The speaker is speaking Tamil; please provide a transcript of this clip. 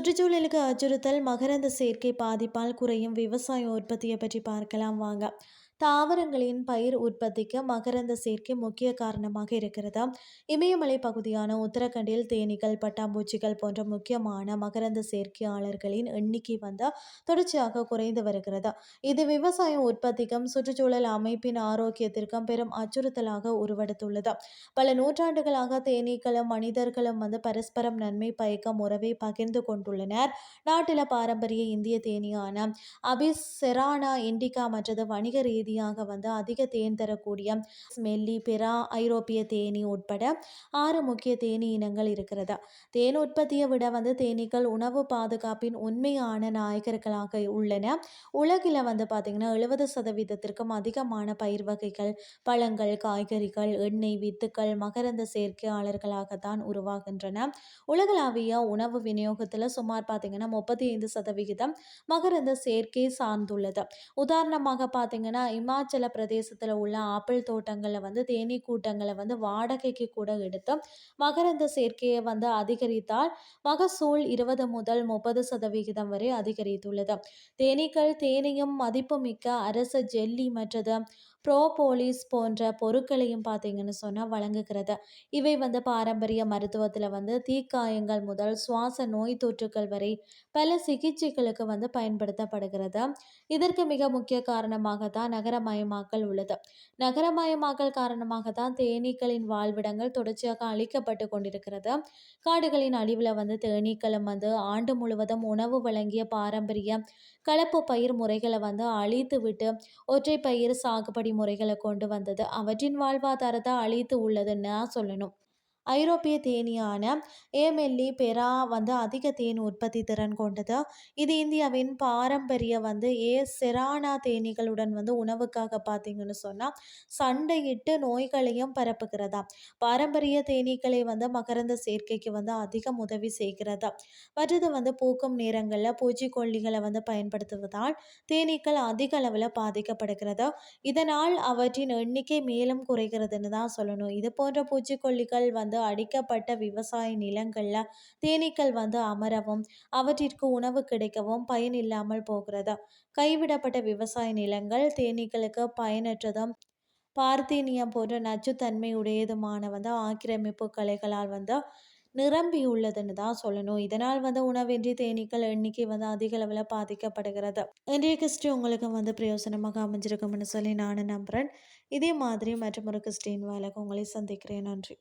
சுற்றுச்சூழலுக்கு அச்சுறுத்தல் மகரந்த சேர்க்கை பாதிப்பால் குறையும் விவசாய உற்பத்தியை பற்றி பார்க்கலாம் வாங்க. தாவரங்களின் பயிர் உற்பத்திக்கு மகரந்த சேர்க்கை முக்கிய காரணமாக இருக்கிறது இமயமலை பகுதியான உத்தரகண்டில் தேனீக்கள் பட்டாம்பூச்சிகள் போன்ற முக்கியமான மகரந்த சேர்க்கையாளர்களின் எண்ணிக்கை வந்து தொடர்ச்சியாக குறைந்து வருகிறது இது விவசாய உற்பத்திக்கும் சுற்றுச்சூழல் அமைப்பின் ஆரோக்கியத்திற்கும் பெரும் அச்சுறுத்தலாக உருவெடுத்துள்ளது பல நூற்றாண்டுகளாக தேனீக்களும் மனிதர்களும் வந்து பரஸ்பரம் நன்மை பயக்கும் உறவை பகிர்ந்து கொண்டுள்ளனர். நாட்டில பாரம்பரிய இந்திய தேனீயான அபிஸ் செரானா இண்டிகா மற்றது வணிக ரீதி ரீதியாக வந்து அதிக தேன் தரக்கூடிய ஸ்மெல்லி பெரா ஐரோப்பிய தேனீ உட்பட ஆறு முக்கிய தேனீ இனங்கள் இருக்கிறது. தேன் உற்பத்தியை விட வந்து தேனீக்கள் உணவு பாதுகாப்பின் உண்மையான நாயகர்களாக உள்ளன. உலகில் வந்து பார்த்திங்கன்னா எழுபது சதவீதத்திற்கும் அதிகமான பயிர் வகைகள் பழங்கள் காய்கறிகள் எண்ணெய் வித்துக்கள் மகரந்த சேர்க்கையாளர்களாகத்தான் உருவாகின்றன. உலகளாவிய உணவு விநியோகத்தில் சுமார் பார்த்திங்கன்னா முப்பத்தி ஐந்து சதவிகிதம் மகரந்த சேர்க்கை சார்ந்துள்ளது. உதாரணமாக பார்த்திங்கன்னா இமாச்சல பிரதேசத்தில் உள்ள ஆப்பிள் தோட்டங்களில் வந்து தேனீ கூட்டங்களை வந்து வாடகைக்கு கூட எடுத்து மகரந்த சேர்க்கையை வந்து அதிகரித்தால் மகசூல் இருபது முதல் முப்பது சதவிகிதம் வரை அதிகரித்துள்ளது. தேனீக்கள் தேனியும் மதிப்புமிக்க அரச ஜெல்லி மற்றது ப்ரோபோலிஸ் போன்ற பொருட்களையும் பார்த்தீங்கன்னு சொன்னால் வழங்குகிறது. இவை வந்து பாரம்பரிய மருத்துவத்தில் வந்து தீக்காயங்கள் முதல் சுவாச நோய் தொற்றுகள் வரை பல சிகிச்சைகளுக்கு வந்து பயன்படுத்தப்படுகிறது. இதற்கு மிக முக்கிய காரணமாக தான் நகரமயமாக்கல் உள்ளது. நகரமயமாக்கல் காரணமாக தான் தேனீக்களின் வாழ்விடங்கள் தொடர்ச்சியாக அழிக்கப்பட்டு கொண்டிருக்கிறது. காடுகளின் அழிவில் வந்து தேனீக்களும் வந்து ஆண்டு முழுவதும் உணவு வழங்கிய பாரம்பரிய கலப்பு பயிர் முறைகளை வந்து அழித்து விட்டு ஒற்றை பயிர் சாகுபடி முறைகளை கொண்டு வந்தது. அவற்றின் வாழ்வாதாரத்தை அழித்து உள்ளதுன்னு சொல்லணும். ஐரோப்பிய தேனியான ஏமெல்லி பெரா வந்து அதிக தேன் உற்பத்தி திறன் கொண்டது. இது இந்தியாவின் பாரம்பரிய வந்து ஏ செரானா தேனீகளுடன் வந்து உணவுக்காக பார்த்தீங்கன்னு சொன்னால் சண்டையிட்டு நோய்களையும் பரப்புகிறதா? பாரம்பரிய தேனீக்களை வந்து மகரந்த சேர்க்கைக்கு வந்து அதிகம் உதவி செய்கிறதா? மற்றது வந்து பூக்கும் நேரங்களில் பூச்சிக்கொல்லிகளை வந்து பயன்படுத்துவதால் தேனீக்கள் அதிக அளவில் பாதிக்கப்படுகிறது. இதனால் அவற்றின் எண்ணிக்கை மேலும் குறைகிறதுன்னு தான் சொல்லணும். இது போன்ற பூச்சிக்கொல்லிகள் வந்து அடிக்கப்பட்ட விவசாய நிலங்களில் தேனீக்கள் வந்து அமரவும் அவற்றிற்கு உணவு கிடைக்கவும் பயன் இல்லாமல் போகிறது. கைவிடப்பட்ட விவசாய நிலங்கள் தேனீக்களுக்கு பயனற்றதும் பார்த்தீனியம் போன்ற நச்சுத்தன்மை உடையதுமான வந்து ஆக்கிரமிப்பு கலைகளால் வந்து நிரம்பியுள்ளதுன்னு தான் சொல்லணும். இதனால் வந்து உணவின்றி தேனீக்கள் எண்ணிக்கை வந்து அதிக அளவில் பாதிக்கப்படுகிறது. இன்றைய கிறிஸ்டி உங்களுக்கு வந்து பிரயோசனமாக அமைஞ்சிருக்கும்னு சொல்லி நான் நம்புகிறேன் இதே மாதிரி மற்றும் ஒரு கிறிஸ்டின் வேலைக்கு உங்களை சந்திக்கிறேன். நன்றி.